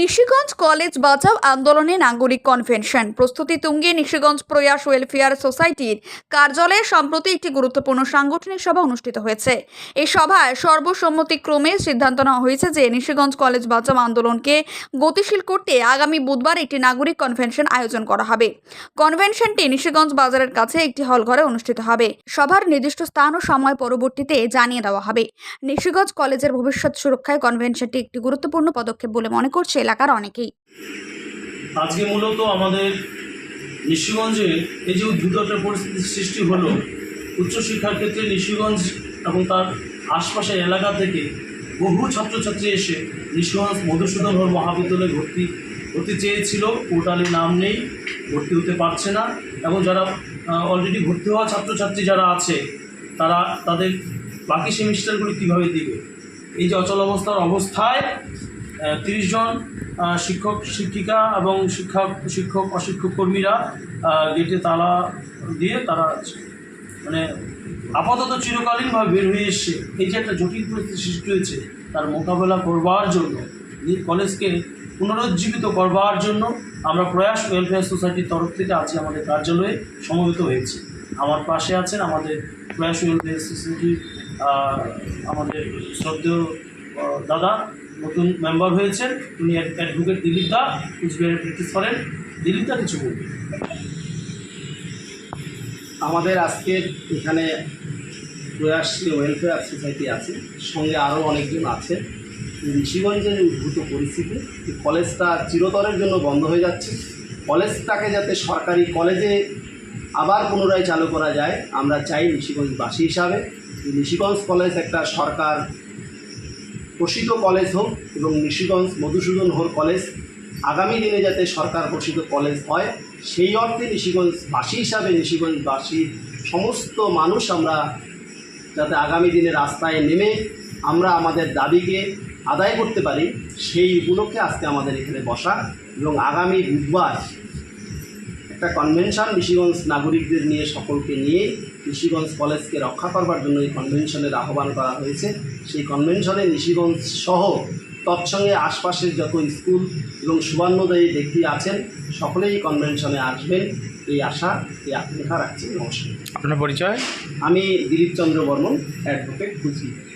Nishiganj college বাঁচাও আন্দোলনে নাগরিক কনভেনশন। প্রস্তুতি তুঙ্গে নিশিগঞ্জ প্রয়াস ওয়েলফেয়ার সোসাইটির কার্যালয়ে সম্প্রতি একটি গুরুত্বপূর্ণ সাংগঠনিক সভা অনুষ্ঠিত হয়েছে। এই সভায় সর্বসম্মতিক্রমে সিদ্ধান্ত নেওয়া হয়েছে যে নিশিগঞ্জ কলেজ বাঁচাও আন্দোলনকে গতিশীল করতে আগামী বুধবার একটি নাগরিক কনভেনশন আয়োজন করা হবে। কনভেনশনটি নিশিগঞ্জ বাজারের কাছে একটি হলঘরে অনুষ্ঠিত হবে। সভার নির্দিষ্ট স্থান ও সময় পরবর্তীতে জানিয়ে দেওয়া হবে। নিশিগঞ্জ কলেজের ভবিষ্যৎ সুরক্ষায় কনভেনশনটি একটি গুরুত্বপূর্ণ পদক্ষেপ বলে মনে করছে এলাকার অনেকেই। আজকে মূলত আমাদের নিশিগঞ্জে এই যে উদ্ভূত পরিস্থিতির সৃষ্টি হলো, উচ্চশিক্ষার ক্ষেত্রে নিশিগঞ্জ এবং তার আশপাশের এলাকা থেকে বহু ছাত্রছাত্রী এসে নিশিগঞ্জ মধুসূদন মহাবিদ্যালয়ে ভর্তি হতে চেয়েছিল। পোর্টালে নাম নেই, ভর্তি হতে পারছে না এবং যারা অলরেডি ভর্তি হওয়া ছাত্রছাত্রী যারা আছে, তারা তাদের বাকি সেমিস্টারগুলো কীভাবে দিবে? এই যে অচল অবস্থার অবস্থায় তিরিশ জন শিক্ষক, শিক্ষিকা এবং শিক্ষক শিক্ষক, অশিক্ষক কর্মীরা গেটে তালা দিয়ে তারা মানে আপাতত চিরকালীনভাবে বের হয়ে এসছে। এই যে একটা জটিল পরিস্থিতি সৃষ্টি হয়েছে, তার মোকাবেলা করবার জন্য কলেজকে পুনরুজ্জীবিত করবার জন্য আমরা প্রয়াস ওয়েলফেয়ার সোসাইটির তরফ থেকে আজকে আমাদের কার্যালয়ে সমবেত হয়েছি। আমার পাশে আছেন আমাদের প্রয়াস ওয়েলফেয়ার সোসাইটির আমাদের শ্রদ্ধেয় দাদা নতুন মেম্বার হয়েছেন। উনি অ্যাডভোকেট দিলীপ দা, কুচবিহারে প্র্যাকটিস করেন। দিলীপ দা, কিছু বলবেন আমাদের আজকের এখানে প্রয়াস ওয়েলফেয়ার সোসাইটি আছে। সঙ্গে আরও অনেকজন আছে। ঋষিগঞ্জের উদ্ভূত পরিস্থিতি কলেজটা চিরতরের জন্য বন্ধ হয়ে যাচ্ছে। কলেজটাকে যাতে সরকারি কলেজে আবার পুনরায় চালু করা যায়, আমরা চাই ঋষিগঞ্জবাসী হিসাবে। ঋষিগঞ্জ কলেজ একটা সরকার প্রসিদ্ধ কলেজ হোক এবং নিশিগঞ্জ মধুসূদন হোল কলেজ, আগামী দিনে যাতে সরকার প্রসিদ্ধ কলেজ হয়, সেই অর্থে নিশিগঞ্জবাসী হিসাবে নিশিগঞ্জবাসীর সমস্ত মানুষ আমরা যাতে আগামী দিনে রাস্তায় নেমে আমরা আমাদের দাবিকে আদায় করতে পারি, সেই উপলক্ষে আজকে আমাদের এখানে বসা এবং আগামী বুধবার একটা কনভেনশন ঋষিগঞ্জ নাগরিকদের নিয়ে সকলকে নিয়ে ঋষিগঞ্জ কলেজকে রক্ষা করবার জন্য এই কনভেনশনের আহ্বান করা হয়েছে। সেই কনভেনশনে ঋষিগঞ্জ সহ তৎসঙ্গে আশপাশের যত স্কুল এবং সুবর্ণদায়ী ব্যক্তি আছেন সকলেই এই কনভেনশনে আসবেন। এই আশা এই আকাঙ্ক্ষা রাখছি। নমস্কার। আপনার পরিচয়? আমি দিলীপ চন্দ্র বর্মন অ্যাডভোকেট কুচবিহার।